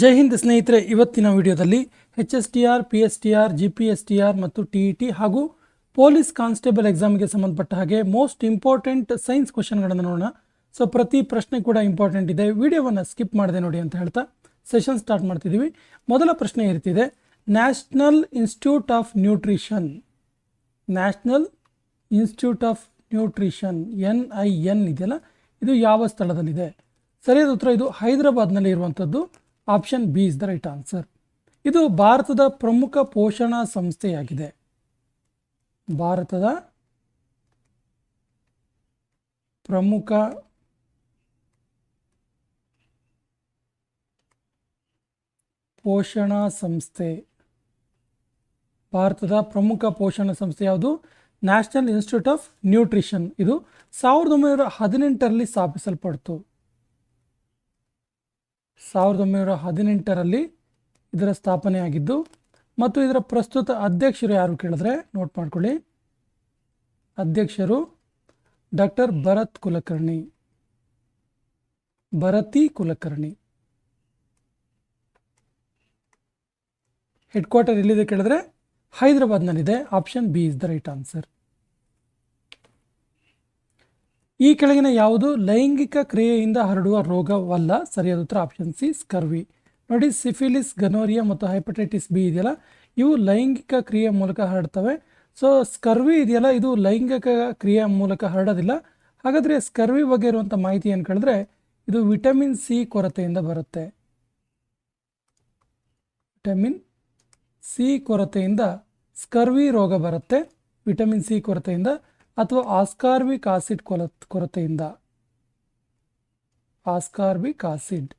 ಜೈ ಹಿಂದ್ ಸ್ನೇಹಿತರೆ, ಇವತ್ತಿನ ವಿಡಿಯೋದಲ್ಲಿ H S T R P S T R G P S T R ಮತ್ತು T E T ಹಾಗೂ police constable ಎಕ್ಸಾಮ್ಗೆ ಸಂಬಂಧಪಟ್ಟ ಹಾಗೆ ಮೋಸ್ಟ್ ಇಂಪಾರ್ಟೆಂಟ್ ಸೈನ್ಸ್ ಕ್ವಶನ್ಗಳನ್ನು ನೋಡೋಣ. ಸೊ, ಪ್ರತಿ ಪ್ರಶ್ನೆ ಕೂಡ ಇಂಪಾರ್ಟೆಂಟ್ ಇದೆ. ವಿಡಿಯೋವನ್ನು ಸ್ಕಿಪ್ ಮಾಡಿದೆ ನೋಡಿ ಅಂತ ಹೇಳ್ತಾ ಸೆಷನ್ ಸ್ಟಾರ್ಟ್ ಮಾಡ್ತಿದ್ದೀವಿ. ಮೊದಲ ಪ್ರಶ್ನೆ ಇರ್ತಿದೆ, national institute of nutrition, national institute of nutrition, N I N ಇದೆಯಲ್ಲ, ಇದು ಯಾವ ಸ್ಥಳದಲ್ಲಿದೆ? ಸರಿಯಾದ ಉತ್ತರ, ಇದು ಹೈದರಾಬಾದ್ನಲ್ಲಿ ಇರುವಂಥದ್ದು. Option B is the right answer. ಇದು ಭಾರತದ ಪ್ರಮುಖ ಪೋಷಣಾ ಸಂಸ್ಥೆಯಾಗಿದೆ. ಭಾರತದ ಪ್ರಮುಖ ಪೋಷಣಾ ಸಂಸ್ಥೆ. ಭಾರತದ ಪ್ರಮುಖ ಪೋಷಣ ಸಂಸ್ಥೆ ಯಾವುದು? ನ್ಯಾಷನಲ್ ಇನ್ಸ್ಟಿಟ್ಯೂಟ್ ಆಫ್ ನ್ಯೂಟ್ರಿಷನ್ ಇದು ಸಾವಿರದ ಒಂಬೈನೂರ ಹದಿನೆಂಟರಲ್ಲಿ ಸ್ಥಾಪಿಸಲ್ಪಡ್ತು. ಸಾವಿರದ ಒಂಬೈನೂರ ಹದಿನೆಂಟರಲ್ಲಿ ಇದರ ಸ್ಥಾಪನೆಯಾಗಿದ್ದು ಮತ್ತು ಇದರ ಪ್ರಸ್ತುತ ಅಧ್ಯಕ್ಷರು ಯಾರು ಕೇಳಿದ್ರೆ ನೋಟ್ ಮಾಡ್ಕೊಳ್ಳಿ. ಅಧ್ಯಕ್ಷರು doctor Bharat Kulkarni. Bharati Kulkarni. Head quarter ಎಲ್ಲಿದೆ ಕೇಳಿದ್ರೆ ಹೈದರಾಬಾದ್ನಲ್ಲಿದೆ. Option B is the right answer ಈ ಕೆಳಗಿನ ಯಾವುದು? ಲೈಂಗಿಕ ಕ್ರಿಯೆಯಿಂದ ಹರಡುವ ರೋಗವಲ್ಲ. ಸರಿಯಾದ ಉತ್ತರ ಆಪ್ಷನ್ ಸಿ ಸ್ಕರ್ವಿ ನೋಡಿ ಸಿಫಿಲಿಸ್ ಗನೋರಿಯಾ ಮತ್ತು ಹೈಪಟೈಟಿಸ್ ಬಿ ಇದೆಯಲ್ಲ? ಇವು ಲೈಂಗಿಕ ಕ್ರಿಯೆ ಮೂಲಕ ಹರಡ್ತವೆ. ಸೊ ಸ್ಕರ್ವಿ ಇದೆಯಲ್ಲ? ಇದು ಲೈಂಗಿಕ ಕ್ರಿಯೆಯ ಮೂಲಕ ಹರಡೋದಿಲ್ಲ. ಹಾಗಾದರೆ ಸ್ಕರ್ವಿ ಬಗ್ಗೆ ಇರುವಂಥ ಮಾಹಿತಿ ಏನು ಕೇಳಿದ್ರೆ, ಇದು ವಿಟಮಿನ್ ಸಿ ಕೊರತೆಯಿಂದ ಬರುತ್ತೆ. ವಿಟಮಿನ್ ಸಿ ಕೊರತೆಯಿಂದ ಸ್ಕರ್ವಿ ರೋಗ ಬರುತ್ತೆ. ವಿಟಮಿನ್ ಸಿ ಕೊರತೆಯಿಂದ ಅಥವಾ ಆಸ್ಕಾರ್ಬಿಕ್ ಆಸಿಡ್ ಕೊಲ ಕೊರತೆಯಿಂದ? Ascorbic acid.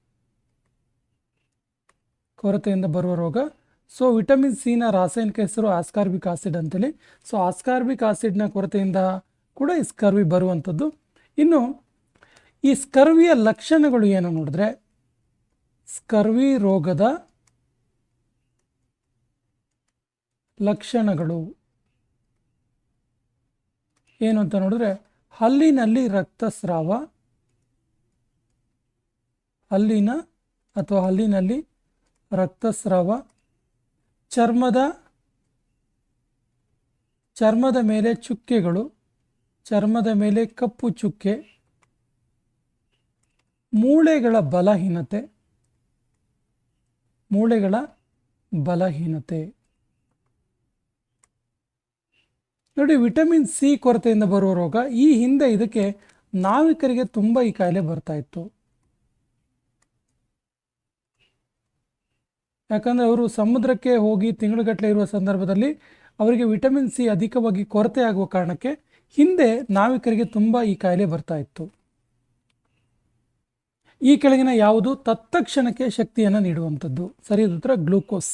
ಕೊರತೆಯಿಂದ ಬರುವ ರೋಗ. ಸೊ ವಿಟಮಿನ್ ಸಿನ ರಾಸಾಯನಿಕ ಹೆಸರು ಆಸ್ಕಾರ್ಬಿಕ್ ಆಸಿಡ್ ಅಂತೇಳಿ. ಸೊ ಆಸ್ಕಾರ್ಬಿಕ್ ಆಸಿಡ್ನ ಕೊರತೆಯಿಂದ ಕೂಡ ಈ ಸ್ಕರ್ವಿ ಬರುವಂಥದ್ದು. ಇನ್ನು, ಈ ಸ್ಕರ್ವಿಯ ಲಕ್ಷಣಗಳು ಏನು ನೋಡಿದ್ರೆ? ಸ್ಕರ್ವಿ ರೋಗದ ಲಕ್ಷಣಗಳು. ಏನು ಅಂತ ನೋಡಿದ್ರೆ ಹಲ್ಲಿನಲ್ಲಿ ರಕ್ತಸ್ರಾವ, ಹಲ್ಲಿನ ಅಥವಾ ಹಲ್ಲಿನಲ್ಲಿ ರಕ್ತಸ್ರಾವ, ಚರ್ಮದ ಚರ್ಮದ ಮೇಲೆ ಚುಕ್ಕೆಗಳು, ಚರ್ಮದ ಮೇಲೆ ಕಪ್ಪು ಚುಕ್ಕೆ, ಮೂಳೆಗಳ ಬಲಹೀನತೆ ಮೂಳೆಗಳ ಬಲಹೀನತೆ. ನೋಡಿ, ವಿಟಮಿನ್ ಸಿ ಕೊರತೆಯಿಂದ ಬರುವ ರೋಗ, ಈ ಹಿಂದೆ ಇದಕ್ಕೆ ನಾವಿಕರಿಗೆ ತುಂಬ ಈ ಕಾಯಿಲೆ ಬರ್ತಾ ಇತ್ತು. ಯಾಕಂದರೆ ಅವರು ಸಮುದ್ರಕ್ಕೆ ಹೋಗಿ ತಿಂಗಳುಗಟ್ಟಲೆ ಇರುವ ಸಂದರ್ಭದಲ್ಲಿ ಅವರಿಗೆ ವಿಟಮಿನ್ ಸಿ ಅಧಿಕವಾಗಿ ಕೊರತೆ ಆಗುವ ಕಾರಣಕ್ಕೆ ಹಿಂದೆ ನಾವಿಕರಿಗೆ ತುಂಬ ಈ ಕಾಯಿಲೆ ಬರ್ತಾ ಇತ್ತು. ಈ ಕೆಳಗಿನ ಯಾವುದು? ತತ್ಕ್ಷಣಕ್ಕೆ ಶಕ್ತಿಯನ್ನು ನೀಡುವಂಥದ್ದು. ಸರಿಯಾದ ಉತ್ತರ glucose.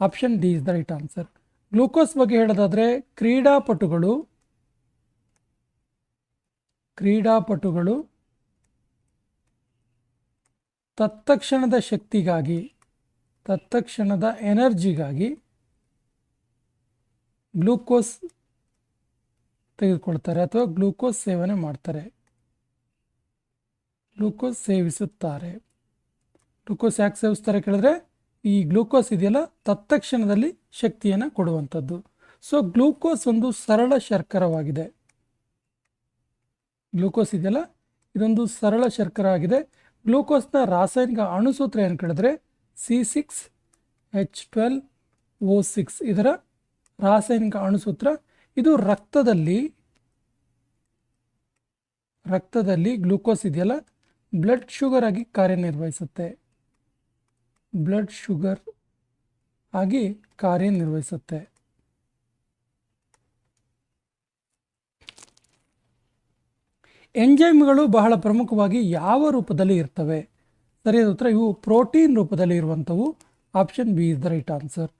Option D is the right answer. Glucose ಬಗ್ಗೆ ಹೇಳೋದಾದರೆ ಕ್ರೀಡಾಪಟುಗಳು ಕ್ರೀಡಾಪಟುಗಳು ತತ್ತಕ್ಷಣದ ಶಕ್ತಿಗಾಗಿ ತತ್ತಕ್ಷಣದ ಎನರ್ಜಿಗಾಗಿ ಗ್ಲೂಕೋಸ್ ತೆಗೆದುಕೊಳ್ತಾರೆ ಅಥವಾ ಗ್ಲೂಕೋಸ್ ಸೇವನೆ ಮಾಡ್ತಾರೆ. ಗ್ಲೂಕೋಸ್ ಸೇವಿಸುತ್ತಾರೆ. ಗ್ಲೂಕೋಸ್ ಯಾಕೆ ಸೇವಿಸ್ತಾರೆ ಕೇಳಿದ್ರೆ ಈ ಗ್ಲೂಕೋಸ್ ಇದೆಯಲ್ಲ ತತ್ಕ್ಷಣದಲ್ಲಿ ಶಕ್ತಿಯನ್ನು ಕೊಡುವಂಥದ್ದು. ಸೊ ಗ್ಲೂಕೋಸ್ ಒಂದು ಸರಳ ಶರ್ಕರವಾಗಿದೆ. ಗ್ಲೂಕೋಸ್ ಇದೆಯಲ್ಲ? ಇದೊಂದು ಸರಳ ಶರ್ಕರ ಆಗಿದೆ. ಗ್ಲೂಕೋಸ್ನ ರಾಸಾಯನಿಕ ಅಣುಸೂತ್ರ ಏನು ಕೇಳಿದ್ರೆ? C six H twelve O six ಇದರ ರಾಸಾಯನಿಕ ಅಣುಸೂತ್ರ ಇದು ರಕ್ತದಲ್ಲಿ ರಕ್ತದಲ್ಲಿ ಗ್ಲೂಕೋಸ್ ಇದೆಯಲ್ಲ? ಬ್ಲಡ್ ಶುಗರ್ ಆಗಿ ಕಾರ್ಯನಿರ್ವಹಿಸುತ್ತೆ. ಬ್ಲಡ್ ಶುಗರ್ ಆಗಿ ಕಾರ್ಯನಿರ್ವಹಿಸುತ್ತೆ. ಎಂಜೈಮ್ಗಳು ಬಹಳ ಪ್ರಮುಖವಾಗಿ ಯಾವ ರೂಪದಲ್ಲಿ ಇರ್ತವೆ? ಸರಿಯಾದ ಉತ್ತರ, ಇವು ಪ್ರೋಟೀನ್ ರೂಪದಲ್ಲಿ ಇರುವಂಥವು. Option B is the right answer.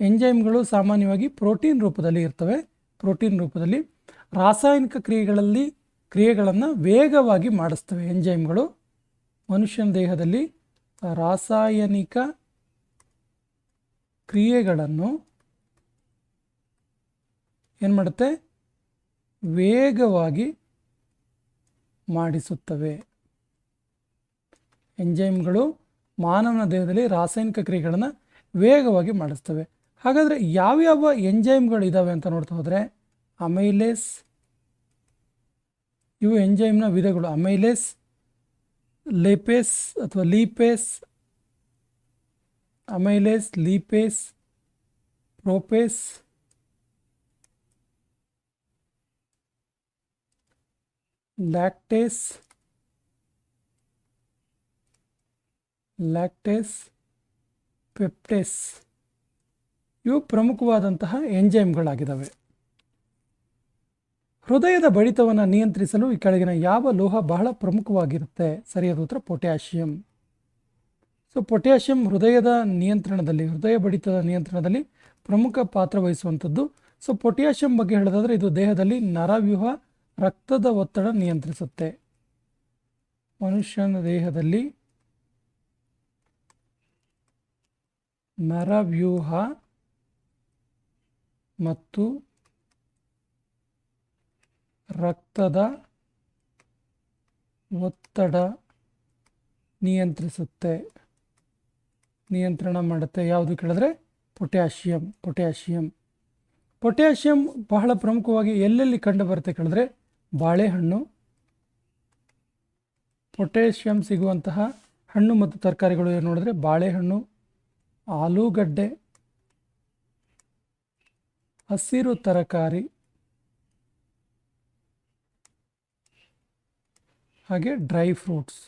ಎಂಜೈಮ್ಗಳು ಸಾಮಾನ್ಯವಾಗಿ ಪ್ರೋಟೀನ್ ರೂಪದಲ್ಲಿ ಇರ್ತವೆ. ಪ್ರೋಟೀನ್ ರೂಪದಲ್ಲಿ ರಾಸಾಯನಿಕ ಕ್ರಿಯೆಗಳಲ್ಲಿ ಕ್ರಿಯೆಗಳನ್ನು ವೇಗವಾಗಿ ಮಾಡಿಸ್ತವೆ ಎಂಜೈಮ್ಗಳು. ಮನುಷ್ಯನ ದೇಹದಲ್ಲಿ ರಾಸಾಯನಿಕ ಕ್ರಿಯೆಗಳನ್ನು ಏನು ಮಾಡುತ್ತೆ? ವೇಗವಾಗಿ ಮಾಡಿಸುತ್ತವೆ. ಎಂಜೈಮ್ಗಳು ಮಾನವನ ದೇಹದಲ್ಲಿ ರಾಸಾಯನಿಕ ಕ್ರಿಯೆಗಳನ್ನು ವೇಗವಾಗಿ ಮಾಡಿಸ್ತವೆ. ಹಾಗಾದರೆ ಯಾವ್ಯಾವ ಎಂಜೈಮ್ಗಳು ಇದ್ದಾವೆ ಅಂತ ನೋಡ್ತಾ ಹೋದರೆ, ಅಮೈಲೇಸ್, ಇವು ಎಂಜೈಮ್ನ ವಿಧಗಳು. ಅಮೈಲೇಸ್, ಲೇಪೇಸ್ ಅಥವಾ lipase amylase lipase, protease. Lactase. Lactase, ಪೆಪ್ಟೇಸ್. ಇವು ಪ್ರಮುಖವಾದಂತಹ ಎಂಜೈಮ್ಗಳಾಗಿದ್ದಾವೆ ಹೃದಯದ ಬಡಿತವನ್ನು ನಿಯಂತ್ರಿಸಲು ಈ ಕೆಳಗಿನ ಯಾವ ಲೋಹ ಬಹಳ ಪ್ರಮುಖವಾಗಿರುತ್ತೆ? ಸರಿಯಾದ ಉತ್ತರ, ಪೊಟ್ಯಾಷಿಯಂ. ಸೊ ಪೊಟ್ಯಾಷಿಯಂ ಹೃದಯದ ನಿಯಂತ್ರಣದಲ್ಲಿ, ಹೃದಯ ಬಡಿತದ ನಿಯಂತ್ರಣದಲ್ಲಿ ಪ್ರಮುಖ ಪಾತ್ರ ವಹಿಸುವಂಥದ್ದು. ಸೊ ಪೊಟ್ಯಾಷಿಯಂ ಬಗ್ಗೆ ಹೇಳೋದಾದರೆ ಇದು ದೇಹದಲ್ಲಿ ನರವ್ಯೂಹ, ರಕ್ತದ ಒತ್ತಡ ನಿಯಂತ್ರಿಸುತ್ತೆ. ಮನುಷ್ಯನ ದೇಹದಲ್ಲಿ ನರವ್ಯೂಹ ಮತ್ತು ರಕ್ತದ ಒತ್ತಡ ನಿಯಂತ್ರಿಸುತ್ತೆ. ನಿಯಂತ್ರಣ ಮಾಡುತ್ತೆ. ಯಾವುದು ಕೇಳಿದ್ರೆ ಪೊಟ್ಯಾಷಿಯಂ ಪೊಟ್ಯಾಷಿಯಂ. ಪೊಟ್ಯಾಷಿಯಂ ಬಹಳ ಪ್ರಮುಖವಾಗಿ ಎಲ್ಲೆಲ್ಲಿ ಕಂಡು ಬರುತ್ತೆ ಕೇಳಿದ್ರೆ ಬಾಳೆಹಣ್ಣು. ಪೊಟ್ಯಾಷಿಯಂ ಸಿಗುವಂತಹ ಹಣ್ಣು ಮತ್ತು ತರಕಾರಿಗಳು ಏನು ನೋಡಿದ್ರೆ ಬಾಳೆಹಣ್ಣು, ಆಲೂಗಡ್ಡೆ, ಹಸಿರು ತರಕಾರಿ, ಹಾಗೆ ಡ್ರೈ ಫ್ರೂಟ್ಸ್,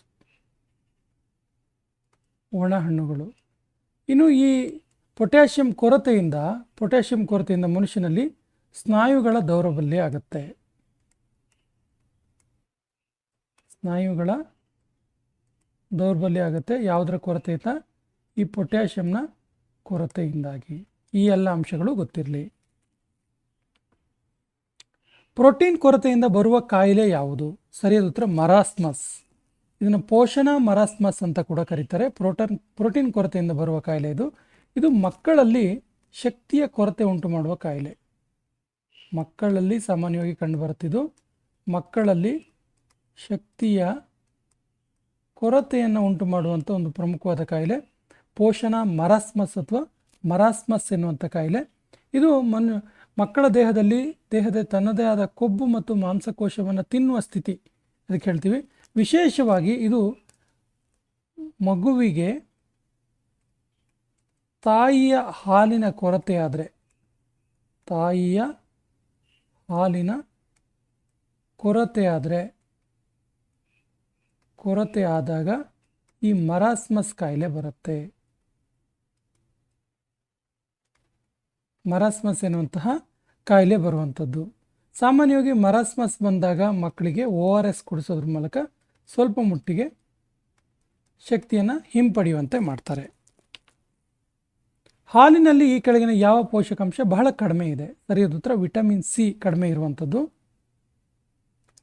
ಒಣ ಹಣ್ಣುಗಳು. ಇನ್ನು ಈ ಪೊಟ್ಯಾಷಿಯಂ ಕೊರತೆಯಿಂದ ಪೊಟ್ಯಾಷಿಯಂ ಕೊರತೆಯಿಂದ ಮನುಷ್ಯನಲ್ಲಿ ಸ್ನಾಯುಗಳ ದೌರ್ಬಲ್ಯ ಆಗುತ್ತೆ. ಸ್ನಾಯುಗಳ ದೌರ್ಬಲ್ಯ ಆಗುತ್ತೆ. ಯಾವುದರ ಕೊರತೆಯಿಂದ ಈ ಪೊಟ್ಯಾಷಿಯಂನ ಕೊರತೆಯಿಂದಾಗಿ. ಈ ಎಲ್ಲ ಅಂಶಗಳು ಗೊತ್ತಿರಲಿ. ಪ್ರೋಟೀನ್ ಕೊರತೆಯಿಂದ ಬರುವ ಕಾಯಿಲೆ ಯಾವುದು? ಸರಿಯಾದ ಉತ್ತರ ಮರಾಸ್ಮಸ್. ಇದನ್ನು ಪೋಷಣ ಮರಾಸ್ಮಸ್ ಅಂತ ಕೂಡ ಕರೀತಾರೆ. ಪ್ರೋಟನ್, ಪ್ರೋಟೀನ್ ಕೊರತೆಯಿಂದ ಬರುವ ಕಾಯಿಲೆ ಇದು. ಇದು ಮಕ್ಕಳಲ್ಲಿ ಶಕ್ತಿಯ ಕೊರತೆ ಉಂಟು ಮಾಡುವ ಕಾಯಿಲೆ. ಮಕ್ಕಳಲ್ಲಿ ಸಾಮಾನ್ಯವಾಗಿ ಕಂಡುಬರುತ್ತಿದ್ದು, ಮಕ್ಕಳಲ್ಲಿ ಶಕ್ತಿಯ ಕೊರತೆಯನ್ನು ಉಂಟು ಮಾಡುವಂಥ ಒಂದು ಪ್ರಮುಖವಾದ ಕಾಯಿಲೆ. ಪೋಷಣ ಮರಾಸ್ಮಸ್ ಅಥವಾ ಮರಾಸ್ಮಸ್ ಎನ್ನುವಂಥ ಕಾಯಿಲೆ. ಇದು ಮನ್, ಮಕ್ಕಳ ದೇಹದಲ್ಲಿ, ದೇಹದ ತನ್ನದೇ ಆದ ಕೊಬ್ಬು ಮತ್ತು ಮಾಂಸಕೋಶವನ್ನು ತಿನ್ನುವ ಸ್ಥಿತಿ. ಅದಕ್ಕೆ ಹೇಳ್ತೀವಿ. ವಿಶೇಷವಾಗಿ ಇದು ಮಗುವಿಗೆ ತಾಯಿಯ ಹಾಲಿನ ಕೊರತೆ ಆದರೆ, ತಾಯಿಯ ಹಾಲಿನ ಕೊರತೆ ಆದರೆ, ಕೊರತೆ ಆದಾಗ ಈ ಮರಾಸ್ಮಸ್ ಕಾಯಿಲೆ ಬರುತ್ತೆ. ಮರಾಸ್ಮಸ್ ಎನ್ನುವಂತಹ ಕಾಯಿಲೆ ಬರುವಂಥದ್ದು. ಸಾಮಾನ್ಯವಾಗಿ ಮರಾಸ್ಮಸ್ ಬಂದಾಗ ಮಕ್ಕಳಿಗೆ ಓ ಆರ್ ಎಸ್ ಕುಡಿಸೋದ್ರ ಮೂಲಕ ಸ್ವಲ್ಪ ಮಟ್ಟಿಗೆ ಶಕ್ತಿಯನ್ನು ಹಿಂಪಡೆಯುವಂತೆ ಮಾಡ್ತಾರೆ. ಹಾಲಿನಲ್ಲಿ ಈ ಕೆಳಗಿನ ಯಾವ ಪೋಷಕಾಂಶ ಬಹಳ ಕಡಿಮೆ ಇದೆ? ಸರಿಯಾದ ಉತ್ತರ ವಿಟಮಿನ್ ಸಿ ಕಡಿಮೆ ಇರುವಂಥದ್ದು.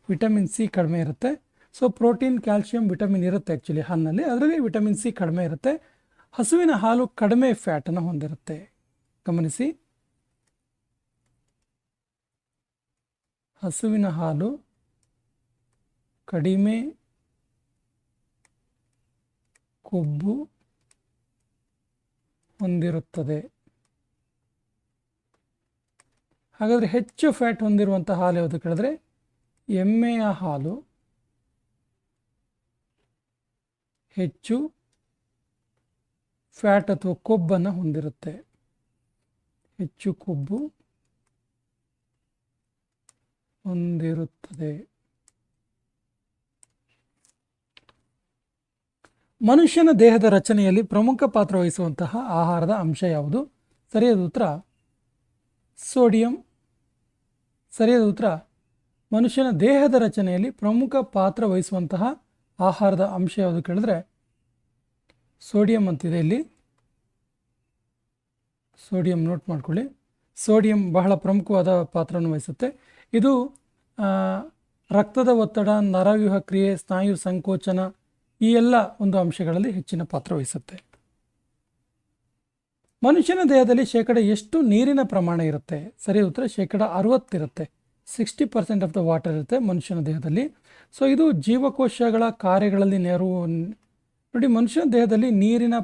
ವಿಟಮಿನ್ ಸಿ ಕಡಿಮೆ ಇರುತ್ತೆ. ಸೊ ಪ್ರೋಟೀನ್, ಕ್ಯಾಲ್ಶಿಯಂ, ವಿಟಮಿನ್ ಇರುತ್ತೆ ಆ್ಯಕ್ಚುಲಿ ಹಾಲಿನಲ್ಲಿ. ಅದರಲ್ಲಿ ವಿಟಮಿನ್ ಸಿ ಕಡಿಮೆ ಇರುತ್ತೆ. ಹಸುವಿನ ಹಾಲು ಕಡಿಮೆ ಫ್ಯಾಟನ್ನು ಹೊಂದಿರುತ್ತೆ. ಗಮನಿಸಿ. ಹಸುವಿನ ಹಾಲು ಕಡಿಮೆ ಕೊಬ್ಬು ಹೊಂದಿರುತ್ತದೆ. ಹಾಗಾದರೆ ಹೆಚ್ಚು ಫ್ಯಾಟ್ ಹೊಂದಿರುವಂಥ ಹಾಲು ಯಾವುದು ಕೇಳಿದ್ರೆ? ಎಮ್ಮೆಯ ಹಾಲು. ಹೆಚ್ಚು ಫ್ಯಾಟ್ ಅಥವಾ ಕೊಬ್ಬನ್ನು ಹೊಂದಿರುತ್ತೆ. ಹೆಚ್ಚು ಕೊಬ್ಬು ಹೊಂದಿರುತ್ತದೆ. ಮನುಷ್ಯನ ದೇಹದ ರಚನೆಯಲ್ಲಿ ಪ್ರಮುಖ ಪಾತ್ರ ವಹಿಸುವಂತಹ ಆಹಾರದ ಅಂಶ ಯಾವುದು? ಸರಿಯಾದ ಉತ್ತರ, ಸೋಡಿಯಂ. ಸರಿಯಾದ ಉತ್ತರ, ಮನುಷ್ಯನ ದೇಹದ ರಚನೆಯಲ್ಲಿ ಪ್ರಮುಖ ಪಾತ್ರ ವಹಿಸುವಂತಹ ಆಹಾರದ ಅಂಶ ಯಾವುದು ಕೇಳಿದ್ರೆ, ಸೋಡಿಯಂ ಅಂತಿದೆ ಇಲ್ಲಿ. ಸೋಡಿಯಂ ನೋಟ್ ಮಾಡ್ಕೊಳ್ಳಿ. ಸೋಡಿಯಂ ಬಹಳ ಪ್ರಮುಖವಾದ ಪಾತ್ರವನ್ನು ವಹಿಸುತ್ತೆ. ಇದು ರಕ್ತದ ಒತ್ತಡ, ನರವ್ಯೂಹ ಕ್ರಿಯೆ, ಸ್ನಾಯು ಸಂಕೋಚನ ಈ ಎಲ್ಲ ಒಂದು ಅಂಶಗಳಲ್ಲಿ ಹೆಚ್ಚಿನ ಪಾತ್ರ ವಹಿಸುತ್ತೆ. ಮನುಷ್ಯನ ದೇಹದಲ್ಲಿ ಶೇಕಡ ಎಷ್ಟು ನೀರಿನ ಪ್ರಮಾಣ ಇರುತ್ತೆ? ಸರಿ ಉತ್ತರ ಶೇಕಡ ಅರವತ್ತಿರುತ್ತೆ sixty percent of the water ಇರುತ್ತೆ ಮನುಷ್ಯನ ದೇಹದಲ್ಲಿ. ಸೊ ಇದು ಜೀವಕೋಶಗಳ ಕಾರ್ಯಗಳಲ್ಲಿ ನೆರವು ನೋಡಿ ಮನುಷ್ಯನ ದೇಹದಲ್ಲಿ ನೀರಿನ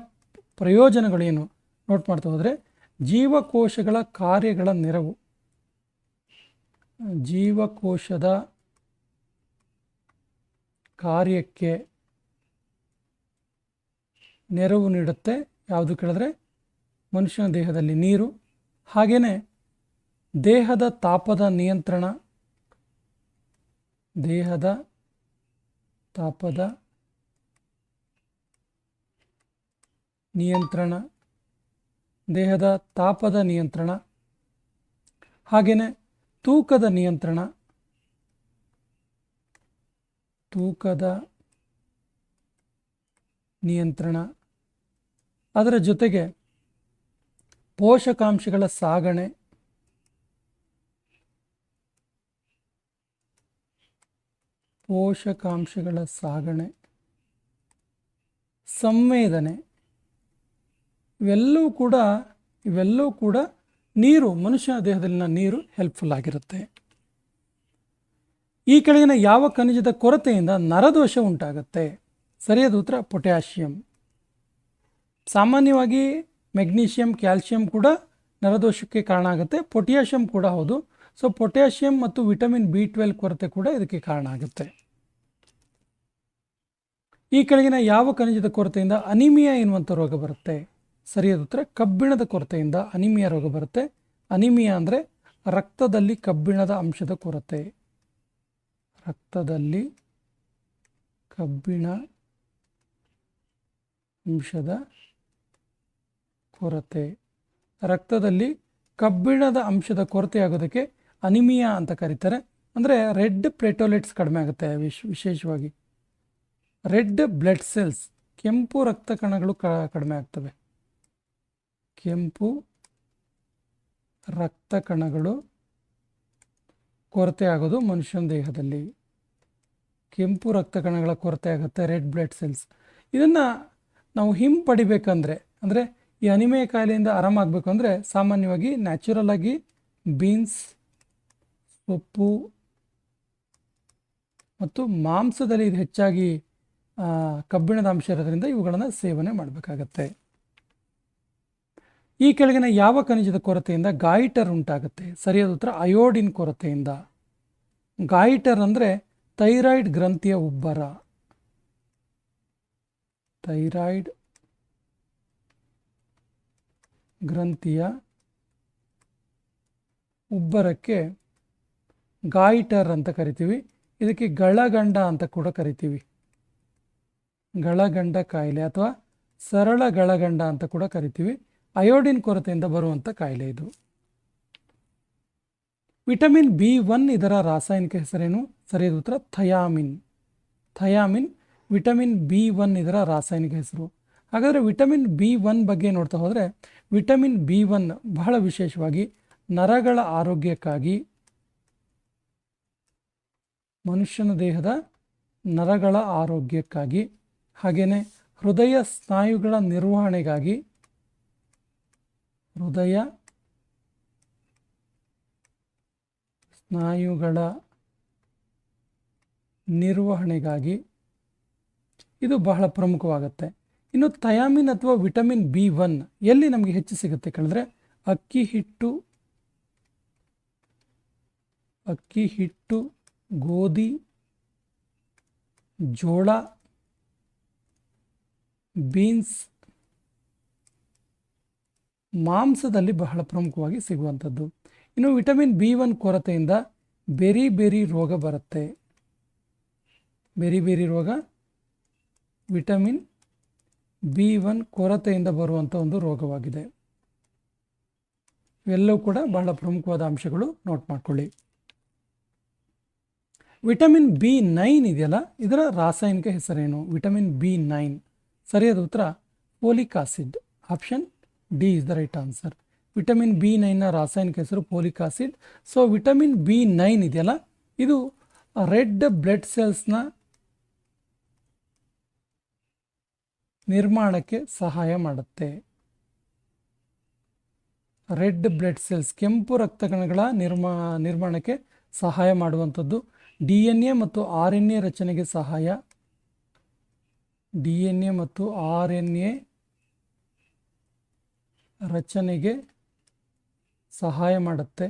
ಪ್ರಯೋಜನಗಳೇನು? ನೋಟ್ ಮಾಡ್ತಾ ಹೋದರೆ ಜೀವಕೋಶಗಳ ಕಾರ್ಯಗಳ ನೆರವು. ಜೀವಕೋಶದ ಕಾರ್ಯಕ್ಕೆ ನೆರವು ನೀಡುತ್ತೆ. ಯಾವುದು ಕೇಳಿದ್ರೆ ಮನುಷ್ಯನ ದೇಹದಲ್ಲಿ ನೀರು. ಹಾಗೆಯೇ ದೇಹದ ತಾಪದ ನಿಯಂತ್ರಣ, ದೇಹದ ತಾಪದ ನಿಯಂತ್ರಣ, ದೇಹದ ತಾಪದ ನಿಯಂತ್ರಣ ಹಾಗೆಯೇ ತೂಕದ ನಿಯಂತ್ರಣ ತೂಕದ ನಿಯಂತ್ರಣ ಅದರ ಜೊತೆಗೆ ಪೋಷಕಾಂಶಗಳ ಸಾಗಣೆ ಪೋಷಕಾಂಶಗಳ ಸಾಗಣೆ, ಸಂವೇದನೆ, ಇವೆಲ್ಲವೂ ಕೂಡ ಇವೆಲ್ಲವೂ ಕೂಡ ನೀರು, ಮನುಷ್ಯ ದೇಹದಲ್ಲಿನ ನೀರು ಹೆಲ್ಪ್ಫುಲ್ ಆಗಿರುತ್ತೆ. ಈ ಕೆಳಗಿನ ಯಾವ ಖನಿಜದ ಕೊರತೆಯಿಂದ ನರದೋಷ ಉಂಟಾಗುತ್ತೆ? ಸರಿಯಾದ ಉತ್ತರ, ಪೊಟ್ಯಾಷಿಯಂ. ಸಾಮಾನ್ಯವಾಗಿ ಮೆಗ್ನೀಷಿಯಂ ಕ್ಯಾಲ್ಶಿಯಂ ಕೂಡ ನರದೋಷಕ್ಕೆ ಕಾರಣ ಆಗುತ್ತೆ. ಪೊಟ್ಯಾಷಿಯಂ ಕೂಡ ಹೌದು. ಸೊ ಪೊಟ್ಯಾಷಿಯಂ ಮತ್ತು ವಿಟಮಿನ್ ಬಿ ಟ್ವೆಲ್ ಕೊರತೆ ಕೂಡ ಇದಕ್ಕೆ ಕಾರಣ ಆಗುತ್ತೆ. ಈ ಕೆಳಗಿನ ಯಾವ ಖನಿಜದ ಕೊರತೆಯಿಂದ ಅನಿಮಿಯಾ ಎನ್ನುವಂಥ ರೋಗ ಬರುತ್ತೆ? ಸರಿಯಾದ ಉತ್ತರ, ಕಬ್ಬಿಣದ ಕೊರತೆಯಿಂದ ಅನಿಮಿಯಾ ರೋಗ ಬರುತ್ತೆ. ಅನಿಮಿಯಾ ಅಂದರೆ ರಕ್ತದಲ್ಲಿ ಕಬ್ಬಿಣದ ಅಂಶದ ಕೊರತೆ. ರಕ್ತದಲ್ಲಿ ಕಬ್ಬಿಣ ಅಂಶದ ಕೊರತೆ. ರಕ್ತದಲ್ಲಿ ಕಬ್ಬಿಣದ ಅಂಶದ ಕೊರತೆ ಆಗೋದಕ್ಕೆ ಅನಿಮಿಯಾ ಅಂತ ಕರೀತಾರೆ. ಅಂದರೆ ರೆಡ್ ಪ್ಲೇಟೋಲೆಟ್ಸ್ ಕಡಿಮೆ ಆಗುತ್ತೆ ವಿಶ್, ವಿಶೇಷವಾಗಿ. ರೆಡ್ ಬ್ಲಡ್ ಸೆಲ್ಸ್, ಕೆಂಪು ರಕ್ತ ಕಣಗಳು ಕಡಿಮೆ ಆಗ್ತವೆ. ಕೆಂಪು ರಕ್ತ ಕಣಗಳು ಕೊರತೆ ಆಗೋದು ಮನುಷ್ಯನ ದೇಹದಲ್ಲಿ. ಕೆಂಪು ರಕ್ತ ಕಣಗಳ ಕೊರತೆ ಆಗುತ್ತೆ ರೆಡ್ ಬ್ಲಡ್ ಸೆಲ್ಸ್. ಇದನ್ನು ನಾವು ಹಿಂಪಡಿಬೇಕಂದ್ರೆ, ಅಂದರೆ ಈ ಅನಿಮೆಯ ಕಾಯಿಲೆಯಿಂದ ಆರಾಮಾಗಬೇಕು ಅಂದರೆ ಸಾಮಾನ್ಯವಾಗಿ ನ್ಯಾಚುರಲ್ ಆಗಿ ಬೀನ್ಸ್ ಸೊಪ್ಪು ಮತ್ತು ಮಾಂಸದಲ್ಲಿ ಇದು ಹೆಚ್ಚಾಗಿ ಕಬ್ಬಿಣದ ಅಂಶ ಇರೋದ್ರಿಂದ ಇವುಗಳನ್ನು ಸೇವನೆ ಮಾಡಬೇಕಾಗತ್ತೆ. ಈ ಕೆಳಗಿನ ಯಾವ ಖನಿಜದ ಕೊರತೆಯಿಂದ ಗಾಯಿಟರ್ ಉಂಟಾಗುತ್ತೆ? ಸರಿಯಾದ ಉತ್ತರ, ಅಯೋಡಿನ್ ಕೊರತೆಯಿಂದ. ಗಾಯಿಟರ್ ಅಂದರೆ ಥೈರಾಯ್ಡ್ ಗ್ರಂಥಿಯ ಉಬ್ಬರ. ಥೈರಾಯ್ಡ್ ಗ್ರಂಥಿಯ ಉಬ್ಬರಕ್ಕೆ ಗಾಯಿಟರ್ ಅಂತ ಕರಿತೀವಿ. ಇದಕ್ಕೆ ಗಳಗಂಡ ಅಂತ ಕೂಡ ಕರಿತೀವಿ. ಗಳಗಂಡ ಕಾಯಿಲೆ ಅಥವಾ ಸರಳ ಗಳಗಂಡ ಅಂತ ಕೂಡ ಕರಿತೀವಿ. ಅಯೋಡಿನ್ ಕೊರತೆಯಿಂದ ಬರುವಂಥ ಕಾಯಿಲೆ ಇದು. ವಿಟಮಿನ್ ಬಿ ಒನ್ ಇದರ ರಾಸಾಯನಿಕ ಹೆಸರೇನು? ಸರಿಯಾದ ಉತ್ತರ thiamine. Thiamine vitamin B one ಇದರ ರಾಸಾಯನಿಕ ಹೆಸರು. ಹಾಗಾದರೆ ವಿಟಮಿನ್ ಬಿ ಒನ್ ಬಗ್ಗೆ ನೋಡ್ತಾ ಹೋದರೆ ವಿಟಮಿನ್ ಬಿ ಒನ್ ಬಹಳ ವಿಶೇಷವಾಗಿ ನರಗಳ ಆರೋಗ್ಯಕ್ಕಾಗಿ ಮನುಷ್ಯನ ದೇಹದ ನರಗಳ ಆರೋಗ್ಯಕ್ಕಾಗಿ ಹಾಗೆಯೇ ಹೃದಯ ಸ್ನಾಯುಗಳ ನಿರ್ವಹಣೆಗಾಗಿ ಹೃದಯ ಸ್ನಾಯುಗಳ ನಿರ್ವಹಣೆಗಾಗಿ ಇದು ಬಹಳ ಪ್ರಮುಖವಾಗುತ್ತೆ. ಇನ್ನು ಥಯಾಮಿನ್ ಅಥವಾ ವಿಟಮಿನ್ ಬಿ ಒನ್ ಎಲ್ಲಿ ನಮಗೆ ಹೆಚ್ಚು ಸಿಗುತ್ತೆ ಕೇಳಿದ್ರೆ ಅಕ್ಕಿ, ಹಿಟ್ಟು ಅಕ್ಕಿ, ಹಿಟ್ಟು, ಗೋಧಿ, ಜೋಳ, ಬೀನ್ಸ್, ಮಾಂಸದಲ್ಲಿ ಬಹಳ ಪ್ರಮುಖವಾಗಿ ಸಿಗುವಂಥದ್ದು. ಇನ್ನು ವಿಟಮಿನ್ ಬಿ ಒನ್ ಕೊರತೆಯಿಂದ ಬೆರಿ ಬೆರಿ ರೋಗ ಬರುತ್ತೆ. ಬೆರಿ ಬೆರಿ ರೋಗ, ವಿಟಮಿನ್ ಬಿ ಒನ್ ಕೊರತೆಯಿಂದ ಬರುವಂಥ ಒಂದು ರೋಗವಾಗಿದೆ. ಇವೆಲ್ಲವೂ ಕೂಡ ಬಹಳ ಪ್ರಮುಖವಾದ ಅಂಶಗಳು ನೋಟ್ ಮಾಡ್ಕೊಳ್ಳಿ. ವಿಟಮಿನ್ ಬಿ ನೈನ್ ಇದೆಯಲ್ಲ, ಇದರ ರಾಸಾಯನಿಕ ಹೆಸರೇನು? Vitamin B nine. ಸರಿಯಾದ ಉತ್ತರ folic acid. Option D is the right answer. Vitamin B ನೈನ್ನ ರಾಸಾಯನಿಕ ಹೆಸರು folic acid. So, vitamin B nine ಇದೆಯಲ್ಲ, ಇದು ರೆಡ್ ಬ್ಲಡ್ ಸೆಲ್ಸ್ನ ನಿರ್ಮಾಣಕ್ಕೆ ಸಹಾಯ ಮಾಡುತ್ತೆ. ರೆಡ್ ಬ್ಲಡ್ ಸೆಲ್ಸ್ ಕೆಂಪು ರಕ್ತ ಕಣಗಳ ನಿರ್ಮಾ, ನಿರ್ಮಾಣಕ್ಕೆ ಸಹಾಯ ಮಾಡುವಂಥದ್ದು. ಡಿ ಎನ್ ಎ ಮತ್ತು ಆರ್ ಎನ್ ಎ ರಚನೆಗೆ ಸಹಾಯ. ಡಿ ಎನ್ ಎ ಮತ್ತು ಆರ್ ಎನ್ ಎ ರಚನೆಗೆ ಸಹಾಯ ಮಾಡುತ್ತೆ.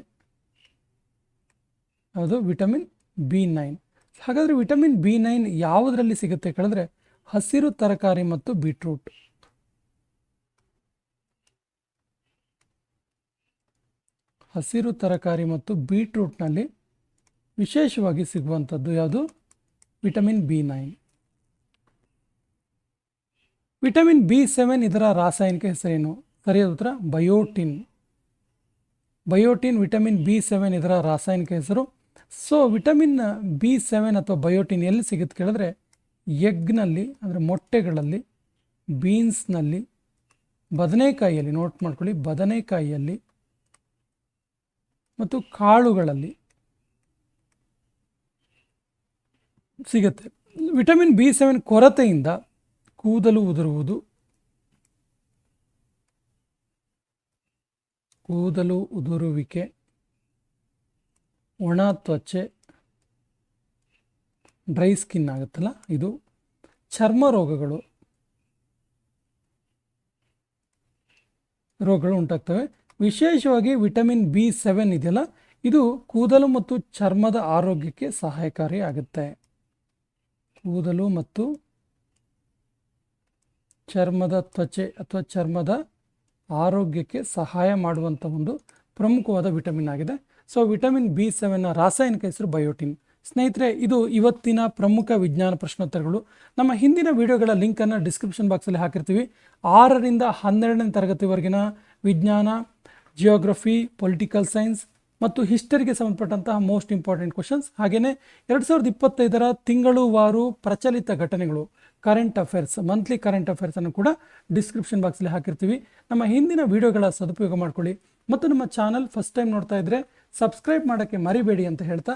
ಅದು ವಿಟಮಿನ್ ಬಿ ನೈನ್. ಹಾಗಾದರೆ ವಿಟಮಿನ್ ಬಿ ನೈನ್ ಯಾವುದರಲ್ಲಿ ಸಿಗುತ್ತೆ ಕೇಳಿದ್ರೆ ಹಸಿರು ತರಕಾರಿ ಮತ್ತು ಬೀಟ್ರೂಟ್. ಹಸಿರು ತರಕಾರಿ ಮತ್ತು ಬೀಟ್ರೂಟ್ನಲ್ಲಿ ವಿಶೇಷವಾಗಿ ಸಿಗುವಂಥದ್ದು ಯಾವುದು? Vitamin B nine. Vitamin B seven ಇದರ ರಾಸಾಯನಿಕ ಹೆಸರೇನು? ಸರಿಯಾದ ಉತ್ತರ, biotin. Biotin, vitamin B seven ಇದರ ರಾಸಾಯನಿಕ ಹೆಸರು. ಸೊ ವಿಟಮಿನ್ ಬಿ ಸೆವೆನ್ ಅಥವಾ ಬಯೋಟಿನ್ ಎಲ್ಲಿ ಸಿಗುತ್ತೆ ಕೇಳಿದ್ರೆ ಎಗ್ನಲ್ಲಿ, ಅಂದರೆ ಮೊಟ್ಟೆಗಳಲ್ಲಿ, ಬೀನ್ಸ್ನಲ್ಲಿ, ಬದನೆಕಾಯಿಯಲ್ಲಿ ನೋಟ್ ಮಾಡ್ಕೊಳ್ಳಿ, ಬದನೆಕಾಯಿಯಲ್ಲಿ ಮತ್ತು ಕಾಳುಗಳಲ್ಲಿ ಸಿಗುತ್ತೆ. ವಿಟಮಿನ್ ಬಿ ಸೆವೆನ್ ಕೊರತೆಯಿಂದ ಕೂದಲು ಉದುರುವುದು. ಕೂದಲು ಉದುರುವಿಕೆ, ಒಣ ತ್ವಚೆ ಡ್ರೈ ಸ್ಕಿನ್ ಆಗುತ್ತಲ್ಲ? ಇದು ಚರ್ಮ ರೋಗಗಳು. ರೋಗಗಳು ಉಂಟಾಗ್ತವೆ. ವಿಶೇಷವಾಗಿ ವಿಟಮಿನ್ ಬಿ ಸೆವೆನ್ ಇದೆಯಲ್ಲ? ಇದು ಕೂದಲು ಮತ್ತು ಚರ್ಮದ ಆರೋಗ್ಯಕ್ಕೆ ಸಹಾಯಕಾರಿ ಆಗುತ್ತೆ. ಕೂದಲು ಮತ್ತು ಚರ್ಮದ ತ್ವಚೆ ಅಥವಾ ಚರ್ಮದ ಆರೋಗ್ಯಕ್ಕೆ ಸಹಾಯ ಮಾಡುವಂಥ ಒಂದು ಪ್ರಮುಖವಾದ ವಿಟಮಿನ್ ಆಗಿದೆ. ಸೊ ವಿಟಮಿನ್ ಬಿ ಸೆವೆನ್ನ ರಾಸಾಯನಿಕ ಹೆಸರು ಬಯೋಟಿನ್ ಸ್ನೇಹಿತರೆ, ಇದು ಇವತ್ತಿನ ಪ್ರಮುಖ ವಿಜ್ಞಾನ ಪ್ರಶ್ನೋತ್ತರಗಳು. ನಮ್ಮ ಹಿಂದಿನ ವಿಡಿಯೋಗಳ ಲಿಂಕನ್ನು ಡಿಸ್ಕ್ರಿಪ್ಷನ್ ಬಾಕ್ಸಲ್ಲಿ ಹಾಕಿರ್ತೀವಿ. ಆರರಿಂದ ಹನ್ನೆರಡನೇ ತರಗತಿವರೆಗಿನ ವಿಜ್ಞಾನ ಜಿಯೋಗ್ರಫಿ ಪೊಲಿಟಿಕಲ್ ಸೈನ್ಸ್ ಮತ್ತು ಹಿಸ್ಟರಿಗೆ ಸಂಬಂಧಪಟ್ಟಂತಹ ಮೋಸ್ಟ್ ಇಂಪಾರ್ಟೆಂಟ್ ಕ್ವಶನ್ಸ್ ಹಾಗೆಯೇ ಎರಡು ಸಾವಿರದ ಇಪ್ಪತ್ತೈದರ ತಿಂಗಳುವಾರು ಪ್ರಚಲಿತ ಘಟನೆಗಳು ಕರೆಂಟ್ ಅಫೇರ್ಸ್ ಮಂತ್ಲಿ ಕರೆಂಟ್ ಅಫೇರ್ಸನ್ನು ಕೂಡ ಡಿಸ್ಕ್ರಿಪ್ಷನ್ ಬಾಕ್ಸಲ್ಲಿ ಹಾಕಿರ್ತೀವಿ. ನಮ್ಮ ಹಿಂದಿನ ವಿಡಿಯೋಗಳ ಸದುಪಯೋಗ ಮಾಡ್ಕೊಳ್ಳಿ. ಮತ್ತು ನಮ್ಮ ಚಾನಲ್ ಫಸ್ಟ್ ಟೈಮ್ ನೋಡ್ತಾ ಇದ್ದರೆ ಸಬ್ಸ್ಕ್ರೈಬ್ ಮಾಡೋಕ್ಕೆ ಮರಿಬೇಡಿ ಅಂತ ಹೇಳ್ತಾ